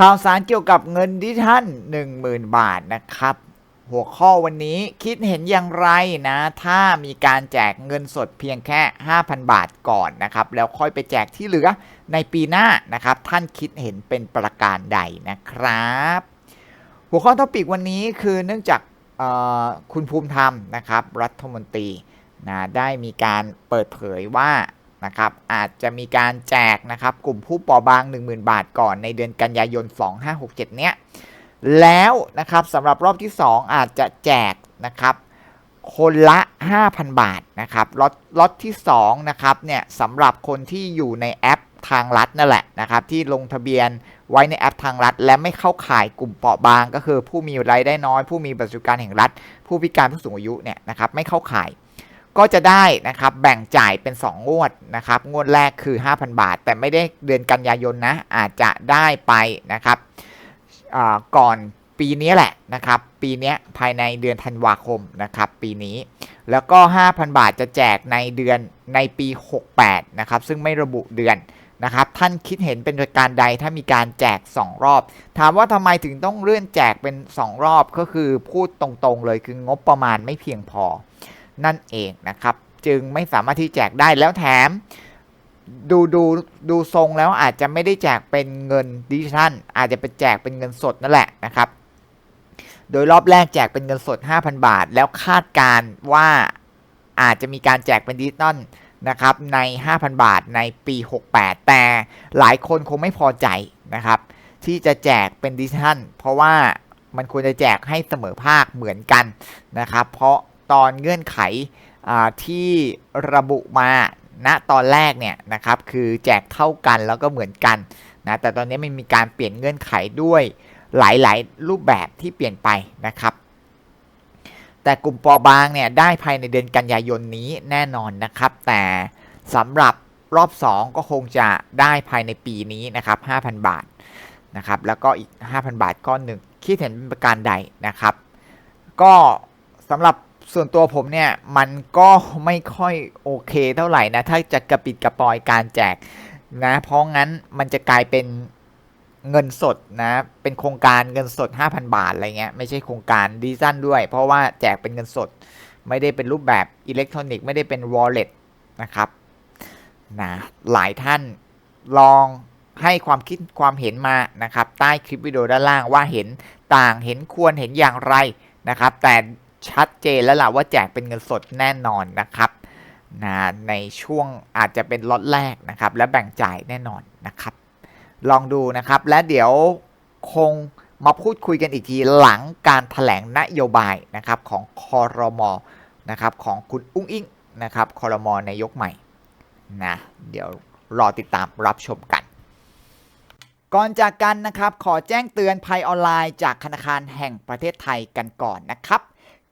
ข่าวสารเกี่ยวกับเงินดิจิทัล10,000 บาทนะครับ หัวข้อวันนี้คิดเห็นอย่างไรนะ ถ้ามีการแจกเงินสดเพียงแค่ 5,000 บาทก่อนนะครับ แล้วค่อยไปแจกที่เหลือในปีหน้านะครับ ท่านคิดเห็นเป็นประการใดนะครับ หัวข้อท็อปิกวันนี้คือเนื่องจากคุณภูมิธรรมนะครับ รัฐมนตรีนะได้มีการเปิดเผยว่า นะครับอาจจะมีการแจกนะครับกลุ่มผู้เปราะบาง 10,000 บาทก่อนในเดือนกันยายน 2567 เนี้ยแล้วนะครับสำหรับรอบที่ 2 อาจจะแจกนะครับคนละ 5,000 บาทนะครับล็อตล็อตที่2นะครับเนี่ยสำหรับคนที่อยู่ในแอปทางรัฐนั่นแหละนะครับที่ลงทะเบียนไว้ในแอปทางรัฐ และไม่เข้าข่ายกลุ่มเปราะบาง ก็คือผู้มีรายได้น้อย ผู้มีบัตรสวัสดิการแห่งรัฐ ผู้พิการผู้สูงอายุเนี่ยนะครับไม่เข้าข่าย ก็จะได้นะครับแบ่งจ่ายเป็น 2 งวดนะครับ งวดแรกคือ 5,000 บาท แต่ไม่ได้เดือนกันยายนนะ อาจจะได้ไปนะครับก่อนปีนี้แหละนะครับ ปีนี้ภายในเดือนธันวาคมนะครับปีนี้ แล้วก็ 5,000 บาทจะแจกในเดือนในปี 68 นะครับ ซึ่งไม่ระบุเดือนนะครับ ท่านคิดเห็นเป็นประการใดถ้ามีการแจก 2 รอบ ถามว่าทำไมถึงต้องเลื่อนแจกเป็น 2 รอบก็คือพูดตรงๆเลยคืองบประมาณไม่เพียงพอ นั่นเองนะครับ จึงไม่สามารถที่แจกได้แล้วแถม ดูดูดูทรงแล้วอาจจะไม่ได้แจกเป็นเงินดิจิทัลอาจจะเป็นแจกเป็นเงินสดนั่นแหละนะครับ โดยรอบแรกแจกเป็นเงินสด 5,000 บาท แล้วคาดการว่าอาจจะมีการแจกเป็นดิจิทัลนะครับใน 5,000 บาทในปี 68 แต่หลายคนคงไม่พอใจนะครับ ที่จะแจกเป็นดิจิทัลเพราะว่ามันควรจะแจกให้เสมอภาคเหมือนกันนะครับ เพราะ ตอนเงื่อนไขที่ระบุมาณตอนแรกเนี่ยนะครับคือแจกเท่ากันแล้วก็เหมือนกันนะแต่ตอนนี้มันมีการเปลี่ยนเงื่อนไขด้วยหลายๆ รูปแบบที่เปลี่ยนไปนะครับ แต่กลุ่มปอบางเนี่ยได้ภายในเดือนกันยายนนี้แน่นอนนะครับ แต่สำหรับรอบ 2 ก็คงจะได้ภายในปีนี้นะครับ5,000 บาทนะครับแล้วก็อีก 5,000 บาทก้อนหนึ่งคิดเห็นเป็นประการใดนะครับ ก็สำหรับ ส่วนตัวผมเนี่ยมันก็ไม่ค่อยโอเคเท่าไหร่นะ ถ้าจะกระปิดกระปอยการแจกนะ เพราะงั้นมันจะกลายเป็นเงินสดนะ เป็นโครงการเงินสด 5,000 บาทอะไรเงี้ยไม่ใช่โครงการดิจิทัลด้วย เพราะว่าแจกเป็นเงินสด ไม่ได้เป็นรูปแบบอิเล็กทรอนิกส์ไม่ได้เป็น wallet นะครับนะหลายท่านลองให้ความคิดความเห็นมานะครับ ใต้คลิปวิดีโอด้านล่างว่าเห็นต่างเห็นควรเห็นอย่างไรนะครับ แต่ ชัดเจนแล้วล่ะว่าแจกเป็นเงินสดแน่นอนนะครับนะในช่วงอาจจะเป็นล็อตแรกนะครับ และแบ่งจ่ายแน่นอนนะครับ ลองดูนะครับ และเดี๋ยวคงมาพูดคุยกันอีกทีหลังการถแถลงนโยบายนะครับของคอรมอนะครับของคุณอุ้งอิงนะครับคอรมอนายกใหม่นะเดี๋ยวรอติดตามรับชมกัน ก่อนจากกันนะครับ ขอแจ้งเตือนภัยออนไลน์จากธนาคารแห่งประเทศไทยกันก่อนนะครับ